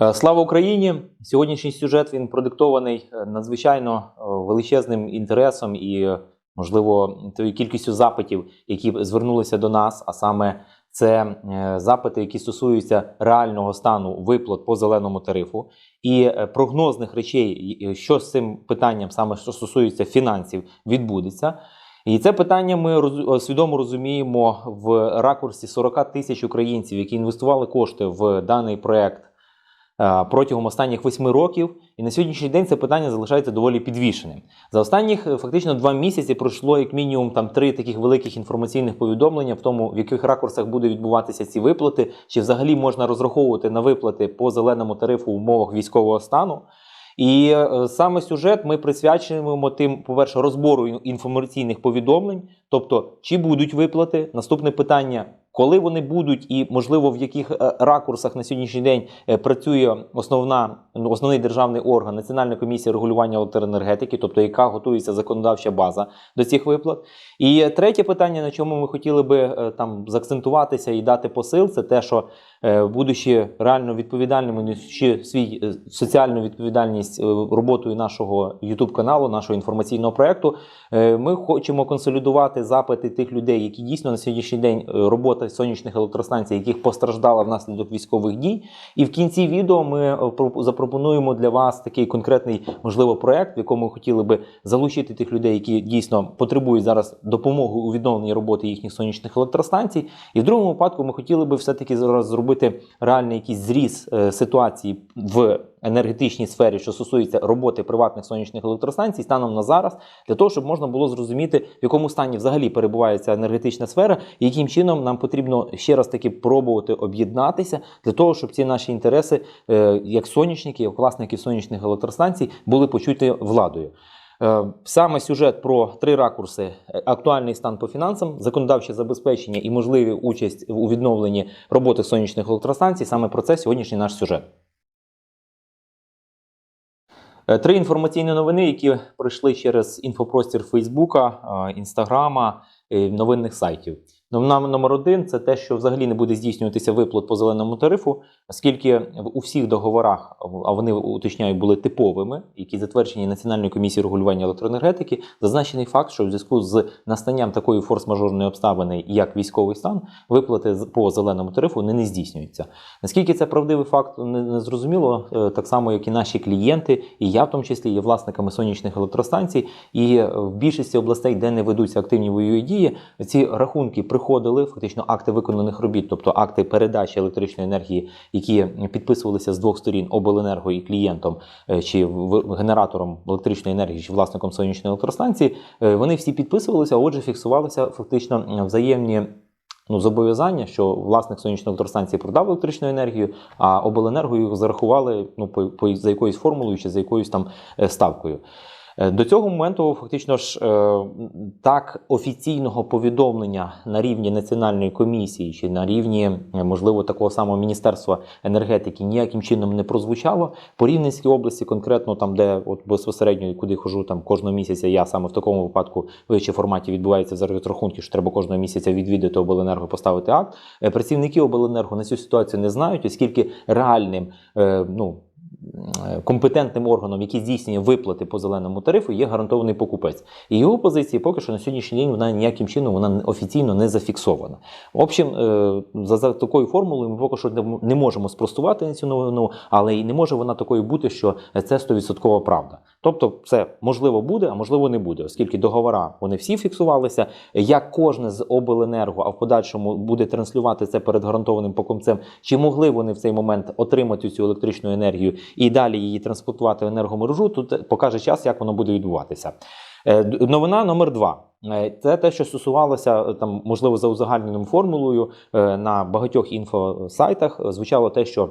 Е, Слава Україні! Сьогоднішній сюжет він продиктований е, надзвичайно е, величезним інтересом і, можливо, тою кількістю запитів, які звернулися до нас, а саме це запити, які стосуються реального стану виплат по зеленому тарифу і прогнозних речей, що з цим питанням, саме що стосується фінансів, відбудеться. І це питання ми роз- свідомо розуміємо в ракурсі 40 тисяч українців, які інвестували кошти в даний проект протягом останніх восьми років. І на сьогоднішній день це питання залишається доволі підвішеним. За останніх е, фактично два місяці пройшло як мінімум там три таких великих інформаційних повідомлення в тому, в яких ракурсах буде відбуватися ці виплати, чи взагалі можна розраховувати на виплати по зеленому тарифу в умовах військового стану. І е, саме сюжет ми присвячуємо тим, по-перше, розбору інформаційних повідомлень, тобто чи будуть виплати. Наступне питання, коли вони будуть, і можливо в яких е, ракурсах на сьогоднішній день е, працює основна ну, основний державний орган Національна комісія регулювання електроенергетики, тобто яка готується законодавча база до цих виплат. І третє питання, на чому ми хотіли би е, там заакцентуватися і дати посил, це те, що будучи реально відповідальними, несучи свій е, соціальну відповідальність е, роботою нашого youtube каналу, нашого інформаційного проекту, е, ми хочемо консолідувати запити тих людей, які дійсно на сьогоднішній день е, робота сонячних електростанцій, яких постраждала внаслідок військових дій. І в кінці відео ми е, запропонуємо для вас такий конкретний можливо проект, в якому ми хотіли би залучити тих людей, які дійсно потребують зараз допомоги у відновленні роботи їхніх сонячних електростанцій. І в другому випадку ми хотіли би все-таки зараз зробити реальний якийсь зріз е, ситуації в енергетичній сфері, що стосується роботи приватних сонячних електростанцій, станом на зараз, для того, щоб можна було зрозуміти, в якому стані взагалі перебуває ця енергетична сфера, і яким чином нам потрібно ще раз таки пробувати об'єднатися для того, щоб ці наші інтереси, е, як сонячників, як власників сонячних електростанцій, були почуті владою. Е, Саме сюжет про три ракурси: Е, актуальний стан по фінансам, законодавче забезпечення і можливі участь у відновленні роботи сонячних електростанцій. Саме про це сьогоднішній наш сюжет. Е, Три інформаційні новини, які пройшли через інфопростір Фейсбука, Інстаграма, новинних сайтів. Номер один це те, що взагалі не буде здійснюватися виплат по зеленому тарифу, оскільки у всіх договорах, а вони уточняю, були типовими, які затверджені Національною комісією регулювання електроенергетики, зазначений факт, що в зв'язку з настанням такої форс-мажорної обставини, як військовий стан, виплати по зеленому тарифу не, не здійснюються. Наскільки це правдивий факт, не, зрозуміло, е, так само як і наші клієнти, і я в тому числі є власниками сонячних електростанцій. І в більшості областей, де не ведуться активні бойові дії, ці рахунки приходили, фактично акти виконаних робіт, тобто акти передачі електричної енергії, які підписувалися з двох сторін обленерго і клієнтом е, чи генератором електричної енергії, чи власником сонячної електростанції, е, вони всі підписувалися, отже, фіксувалися фактично взаємні. Ну, зобов'язання, що власник сонячної електростанції продав електричну енергію, а обленерго їх зарахували ну, по, по, за якоюсь формулою чи за якоюсь там е, ставкою. Е, До цього моменту, фактично ж, е, так офіційного повідомлення на рівні національної комісії чи на рівні, е, можливо, такого самого міністерства енергетики ніяким чином не прозвучало. По Рівненській області, конкретно там, де от безпосередньо куди хожу там кожного місяця, я саме в такому випадку в чи форматі відбувається за розрахунки, що треба кожного місяця відвідати обленерго, поставити акт. Працівники обленерго на цю ситуацію не знають, оскільки реальним ну. Е, Компетентним органом, який здійснює виплати по зеленому тарифу, є гарантований покупець. І його позиції поки що на сьогоднішній день вона ніяким чином вона офіційно не зафіксована. В общем, е, за, такою формулою ми поки що не можемо спростувати цю новину, але і не може вона такою бути, що це 100% правда. Тобто, це можливо буде, а можливо не буде, оскільки договора вони всі фіксувалися. Як кожне з обленерго, а в подальшому буде транслювати це перед гарантованим покупцем, чи могли вони в цей момент отримати цю електричну енергію і далі її транспортувати в енергомережу, тут покаже час, як воно буде відбуватися. Е, Новина номер два. Е, Це те, що стосувалося е, там, можливо, за узагальненим формулою на багатьох інфосайтах звучало те, що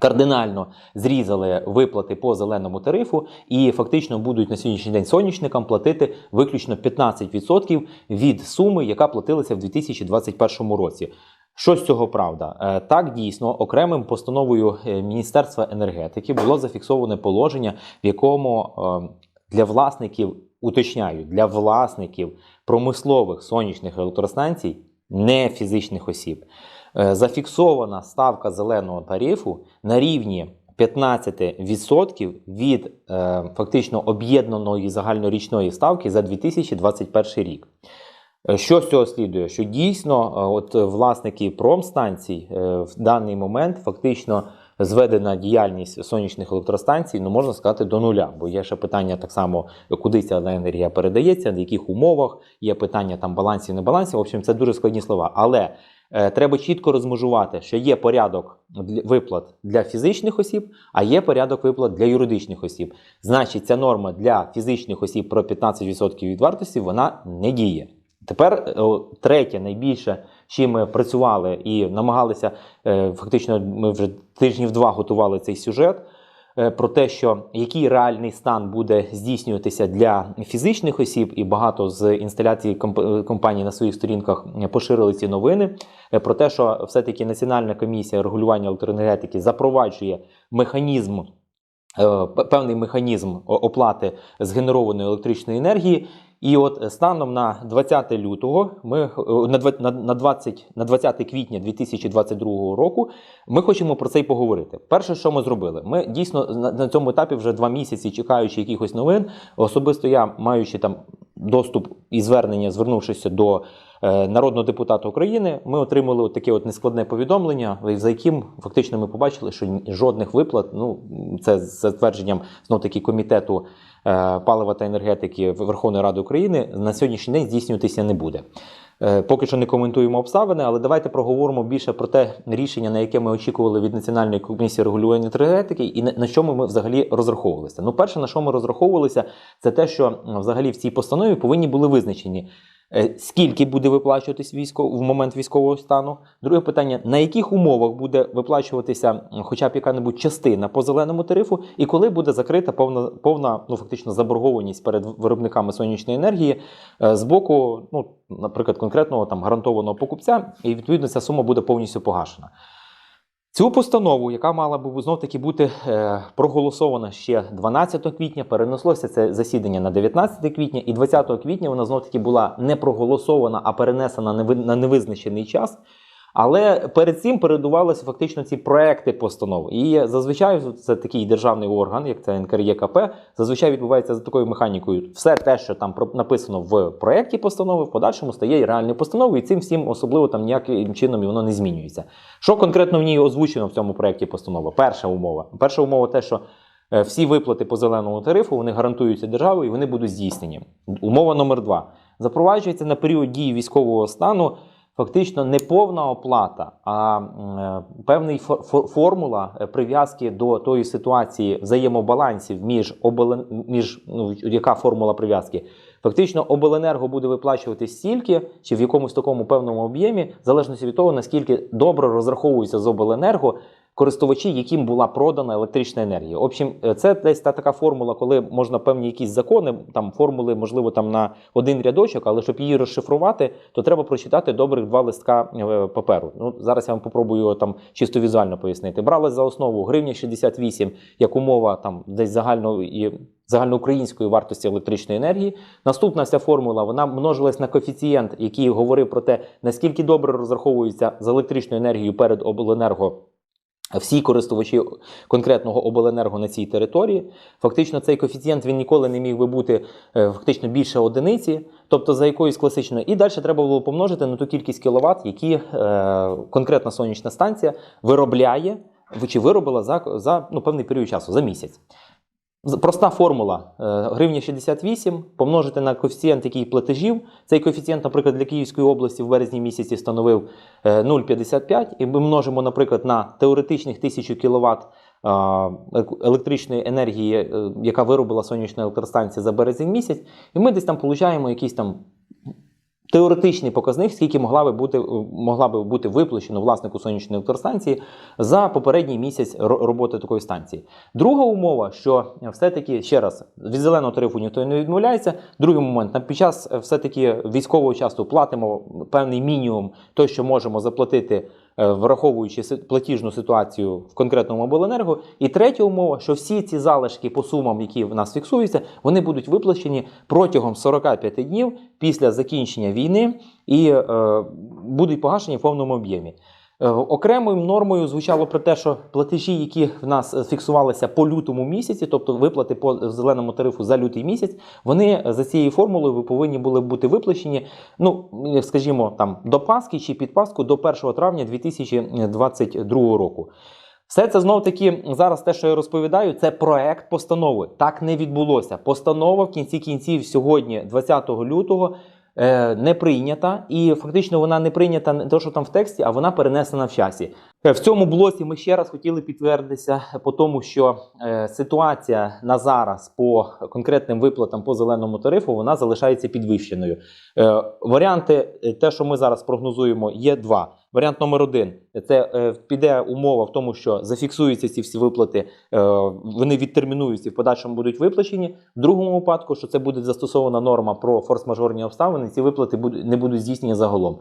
кардинально зрізали виплати по зеленому тарифу, і фактично будуть на сьогоднішній день сонячникам платити виключно 15% від суми, яка платилася в 2021 році. Що з цього правда? Е, Так дійсно окремим постановою е, Міністерства енергетики було зафіксоване положення, в якому е, для власників, уточняю, для власників промислових сонячних електростанцій, не фізичних осіб, зафіксована ставка зеленого тарифу на рівні 15% від фактично об'єднаної загальнорічної ставки за 2021 рік. Е, Що з цього слідує? Що дійсно е, от власники промстанцій е, в даний момент фактично зведена діяльність сонячних електростанцій, ну можна сказати, до нуля. Бо є ще питання так само, куди ця енергія передається, в яких умовах, є питання там балансів, не балансів. В общем, це дуже складні слова. Але треба чітко розмежувати, що є порядок виплат для фізичних осіб, а є порядок виплат для юридичних осіб. Значить, ця норма для фізичних осіб про 15% від вартості вона не діє. Тепер е, третє, найбільше, чим ми працювали і намагалися, е, фактично, ми вже тижнів два готували цей сюжет. е, Про те, що який реальний стан буде здійснюватися для фізичних осіб, і багато з інсталяцій компаній на своїх сторінках поширили ці новини. Про те, що все-таки Національна комісія регулювання електроенергетики запроваджує механізм певний механізм оплати згенерованої електричної енергії. І от е, станом на 20 лютого, ми е, на дв- на- на 20, на 20 квітня 2022 року, ми хочемо про це й поговорити. Перше, що ми зробили, ми дійсно на, цьому етапі вже два місяці чекаючи якихось новин. Особисто я, маючи там доступ і звернення, звернувшися до народного депутата України, ми отримали от таке от нескладне повідомлення, за яким фактично ми побачили, що жодних виплат, ну це з затвердженням знов таки комітету е, палива та енергетики Верховної Ради України на сьогоднішній день здійснюватися не буде. Е, Поки що не коментуємо обставини, але давайте проговоримо більше про те рішення, на яке ми очікували від Національної комісії регулювання енергетики, і на чому ми взагалі розраховувалися. Ну, перше, на що ми розраховувалися, це те, що взагалі в цій постанові повинні були визначені. Е, Скільки буде виплачуватись військо в момент військового стану? Друге питання: на яких умовах буде виплачуватися хоча б яка-небудь частина по зеленому тарифу, і коли буде закрита повна повна ну фактично заборгованість перед виробниками сонячної енергії е, з боку, ну наприклад, конкретного там гарантованого покупця, і відповідно ця сума буде повністю погашена. Цю постанову, яка мала би знов таки бути е, проголосована ще 12 квітня, перенеслося це засідання на 19 квітня, і 20 квітня вона знов таки була не проголосована, а перенесена на невизначений час. Але перед цим передувалися фактично ці проекти постанов. І зазвичай це такий державний орган, як це НКРЄКП, зазвичай відбувається за такою механікою. Все те, що там написано в проекті постанови, в подальшому стає реальною постановою, і цим всім особливо там ніяким чином воно не змінюється. Що конкретно в ній озвучено в цьому проекті постанови? Перша умова. Перша умова те, що е, всі виплати по зеленому тарифу вони гарантуються державою і вони будуть здійснені. Умова номер два. Запроваджується на період дії військового стану фактично не повна оплата, а е, фо- формула е, прив'язки до тої ситуації взаємобалансів між між ну, яка формула прив'язки. Фактично, обленерго буде виплачувати стільки чи в якомусь такому певному об'ємі, в залежності від того, наскільки добре розраховується з обленерго користувачі, яким була продана електрична енергія. В общем, е, це десь та така формула, коли можна певні якісь закони, там формули, можливо, там на один рядочок, але щоб її розшифрувати, то треба прочитати добрих два листка е, паперу. Ну зараз я вам попробую там чисто візуально пояснити. Брали за основу гривня 68 як умова там десь загальної загальноукраїнської вартості електричної енергії. Наступна ця формула вона множилась на коефіцієнт, який говорив про те, наскільки добре розраховується з електричною енергією перед обленерго всі користувачі конкретного обленерго на цій території. Фактично, цей коефіцієнт він ніколи не міг би бути е, фактично більше одиниці, тобто за якоюсь класичною. І далі треба було помножити на ту кількість кіловат, які е, конкретна сонячна станція виробляє чи виробила за, за ну, певний період часу, за місяць. Проста формула е, гривня 68 помножити на коефіцієнт який платежів. Цей коефіцієнт, наприклад, для Київської області в березні місяці становив е, 0,55. І ми множимо, наприклад, на теоретичних 1000 кВт електричної енергії, е, яка виробила сонячна електростанція за березень місяць, і ми десь там получаємо якийсь там теоретичний показник, скільки могла би бути, могла би бути виплачено власнику сонячної електростанції за попередній місяць роботи такої станції. Друга умова, що все-таки ще раз від зеленого тарифу ніхто не відмовляється. Другий момент на під час все-таки військового часу платимо певний мінімум, той, що можемо заплатити. Е, Враховуючи платіжну ситуацію в конкретному обленерго, і третя умова, що всі ці залишки по сумам, які в нас фіксуються, вони будуть виплачені протягом 45 днів після закінчення війни і е, будуть погашені в повному об'ємі. Е, Окремою нормою звучало про те, що платежі, які в нас е, фіксувалися по лютому місяці, тобто виплати по зеленому тарифу за лютий місяць, вони е, за цією формулою ви повинні були бути виплачені, ну скажімо, там до Пасхи чи під Пасху до 1 травня 2022 року. Все це знов таки зараз те, що я розповідаю, це проект постанови. Так не відбулося. Постанова в кінці кінців сьогодні, 20 лютого, не прийнята, і фактично вона не прийнята не те, що там в тексті, а вона перенесена в часі. Е, В цьому блоці ми ще раз хотіли підтвердитися по тому, що е, ситуація на зараз по конкретним виплатам по зеленому тарифу вона залишається підвищеною. Е, варіанти, е, те, що ми зараз прогнозуємо, є два. Варіант номер один це е, піде умова в тому, що зафіксуються ці всі виплати, е, вони відтермінуються і в подальшому будуть виплачені. В другому випадку, що це буде застосована норма про форс-мажорні обставини, ці виплати буд- не будуть здійснені загалом.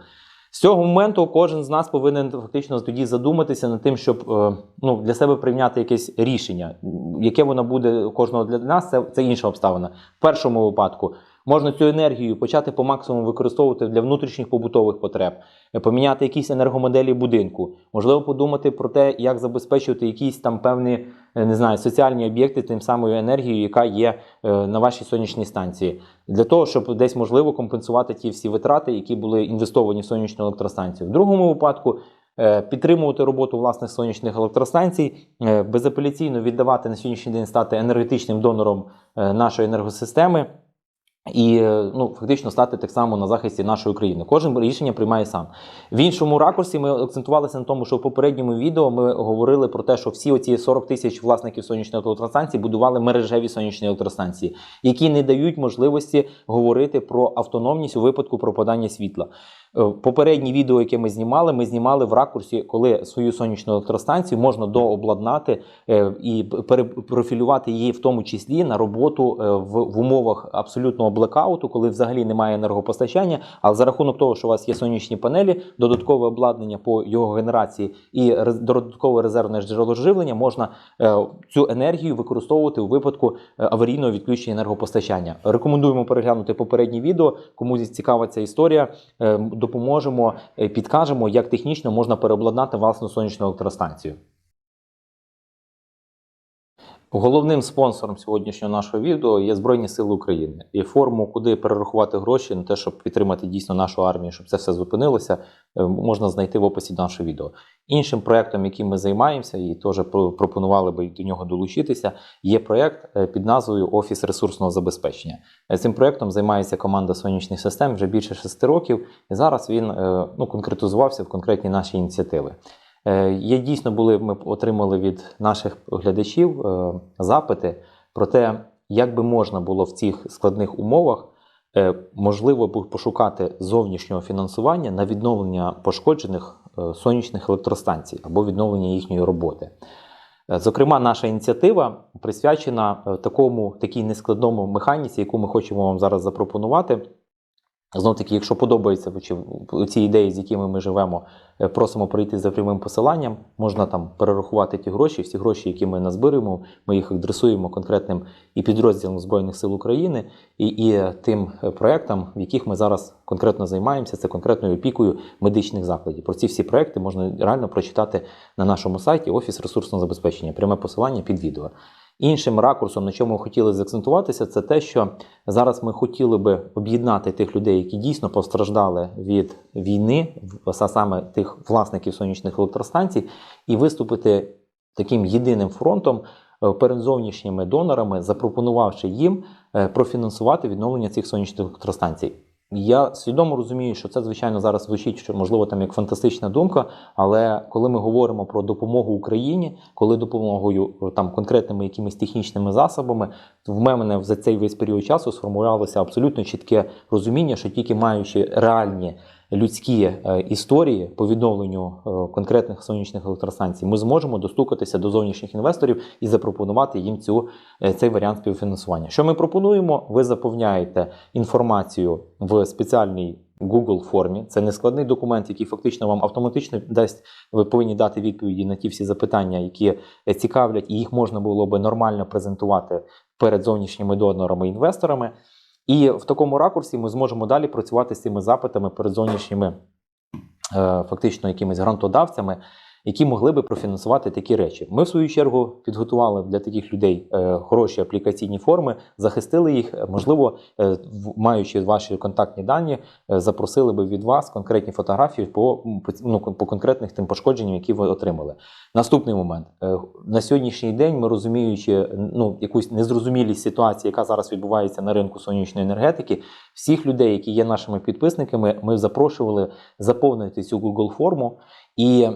З цього моменту кожен з нас повинен фактично тоді задуматися над тим, щоб е, ну, для себе прийняти якесь рішення. Яке воно буде кожного для нас, це, це інша обставина. В першому випадку можна цю енергію почати по максимуму використовувати для внутрішніх побутових потреб, е, поміняти якісь енергомоделі будинку, можливо, подумати про те, як забезпечувати якісь там певні е, не знаю, соціальні об'єкти тим самою енергією, яка є е, на вашій сонячній станції, для того, щоб десь можливо компенсувати ті всі витрати, які були інвестовані в сонячну електростанцію. В другому випадку. Підтримувати роботу власних сонячних електростанцій, безапеляційно віддавати на сьогоднішній день стати енергетичним донором нашої енергосистеми і е, ну, фактично стати так само на захисті нашої країни. Кожен рішення приймає сам. В іншому ракурсі ми акцентувалися на тому, що в попередньому відео ми говорили про те, що всі оці 40 тисяч власників сонячної електростанції будували мережеві сонячні електростанції, які не дають можливості говорити про автономність у випадку пропадання світла. Е, Попереднє відео, яке ми знімали, ми знімали в ракурсі, коли свою сонячну електростанцію можна дообладнати е, і перепрофілювати її в тому числі на роботу е, в, умовах абсолютного блекауту, коли взагалі немає енергопостачання. Але за рахунок того, що у вас є сонячні панелі, додаткове обладнання по його генерації і додаткове резервне джерело живлення, можна цю енергію використовувати у випадку аварійного відключення енергопостачання. Рекомендуємо переглянути попереднє відео. Комусь цікава ця історія. Допоможемо, е, підкажемо, як технічно можна переобладнати власну сонячну електростанцію. Головним спонсором сьогоднішнього нашого відео є Збройні Сили України. І форму, куди перерахувати гроші на те, щоб підтримати дійсно нашу армію, щоб це все зупинилося, е, можна знайти в описі нашого відео. Іншим проектом, яким ми займаємося, і теж пропонували би до нього долучитися, є проект е, під назвою Офіс ресурсного забезпечення. Е, Цим проектом займається команда сонячних систем вже більше шести років, і зараз він ну, конкретизувався в конкретні наші ініціативи. Е, Є дійсно були, ми отримали від наших глядачів е, запити про те, як би можна було в цих складних умовах е, можливо пошукати зовнішнього фінансування на відновлення пошкоджених сонячних електростанцій або відновлення їхньої роботи. Зокрема, наша ініціатива присвячена такому такій нескладному механіці, яку ми хочемо вам зараз запропонувати. Знов таки, якщо подобається ці ідеї, з якими ми живемо, е, просимо прийти за прямим посиланням. Можна там перерахувати ті гроші, всі гроші, які ми назбируємо, ми їх адресуємо конкретним і підрозділам Збройних сил України, і, і тим е, проектам, в яких ми зараз конкретно займаємося, це конкретною опікою медичних закладів. Про ці всі проекти можна реально прочитати на нашому сайті Офіс ресурсного забезпечення. Пряме посилання під відео. Іншим ракурсом, на чому ми хотіли заакцентуватися, це те, що зараз ми хотіли би об'єднати тих людей, які дійсно постраждали від війни, а саме тих власників сонячних електростанцій, і виступити таким єдиним фронтом е, перед зовнішніми донорами, запропонувавши їм е, профінансувати відновлення цих сонячних електростанцій. Я свідомо розумію, що це звичайно зараз звучить, що можливо там як фантастична думка. Але коли ми говоримо про допомогу Україні, коли допомогою е, там конкретними якимись технічними засобами, в мене за цей весь період часу сформувалося абсолютно чітке розуміння, що тільки маючи реальні людські е, історії по відновленню е, конкретних сонячних електростанцій, ми зможемо достукатися до зовнішніх інвесторів і запропонувати їм цю е, цей варіант співфінансування. Що ми пропонуємо? Ви заповняєте інформацію в спеціальній Google формі. Це нескладний документ, який фактично вам автоматично дасть. Ви повинні дати відповіді на ті всі запитання, які цікавлять, і їх можна було би нормально презентувати перед зовнішніми донорами і інвесторами. І в такому ракурсі ми зможемо далі працювати з цими запитами перед зовнішніми фактично якимись грантодавцями, які могли би профінансувати такі речі. Ми, в свою чергу, підготували для таких людей е, хороші аплікаційні форми, захистили їх. Е, Можливо, е, маючи ваші контактні дані, запросили би від вас конкретні фотографії по, ну, по конкретних тим пошкодженням, які ви отримали. Наступний момент на сьогоднішній день, ми розуміючи ну, якусь незрозумілість ситуації, яка зараз відбувається на ринку сонячної енергетики, всіх людей, які є нашими підписниками, ми запрошували заповнити цю Google форму і е,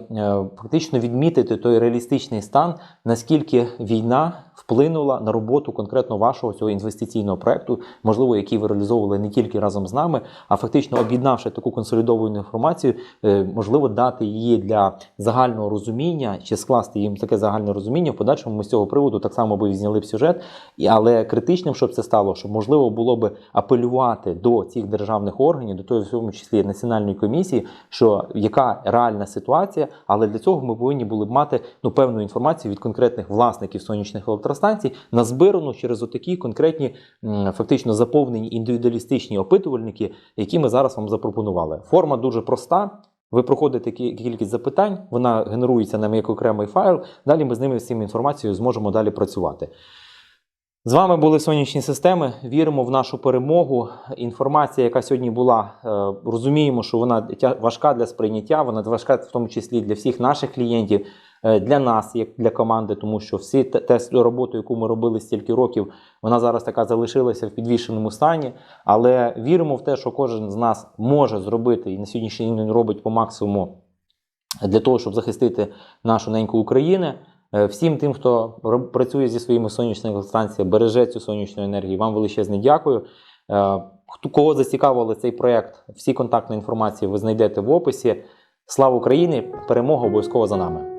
фактично відмітити той реалістичний стан, наскільки війна вплинула на роботу конкретно вашого цього інвестиційного проекту, можливо, який ви реалізовували не тільки разом з нами, а фактично об'єднавши таку консолідовану інформацію, е, можливо, дати її для загального розуміння чи скласти їм таке загальне розуміння. В подальшому ми з цього приводу так само би зняли б сюжет, але критичним, щоб це стало, щоб можливо було би апелювати до цих державних органів, до того в тому числі національної комісії, що яка реальна ситуація, але для цього ми повинні були б мати ну певну інформацію від конкретних власників сонячних електростанцій, назбирану через отакі конкретні фактично заповнені індивідуалістичні опитувальники, які ми зараз вам запропонували. Форма дуже проста. Ви проходите кількість запитань, вона генерується нам як окремий файл. Далі ми з ними цим інформацією зможемо далі працювати. З вами були сонячні системи. Віримо в нашу перемогу. Інформація, яка сьогодні була, е, розуміємо, що вона важка для сприйняття, вона важка в тому числі для всіх наших клієнтів, е, для нас, як для команди, тому що всі те, роботу, яку ми робили стільки років, вона зараз така залишилася в підвішеному стані. Але віримо в те, що кожен з нас може зробити і на сьогоднішній день робить по максимуму для того, щоб захистити нашу неньку Україну. Е, Всім тим, хто працює зі своїми сонячними станціями, береже цю сонячну енергію, вам величезне дякую. Е, кого зацікавили цей проект, всі контактні інформації ви знайдете в описі. Слава Україні! Перемога обов'язково за нами!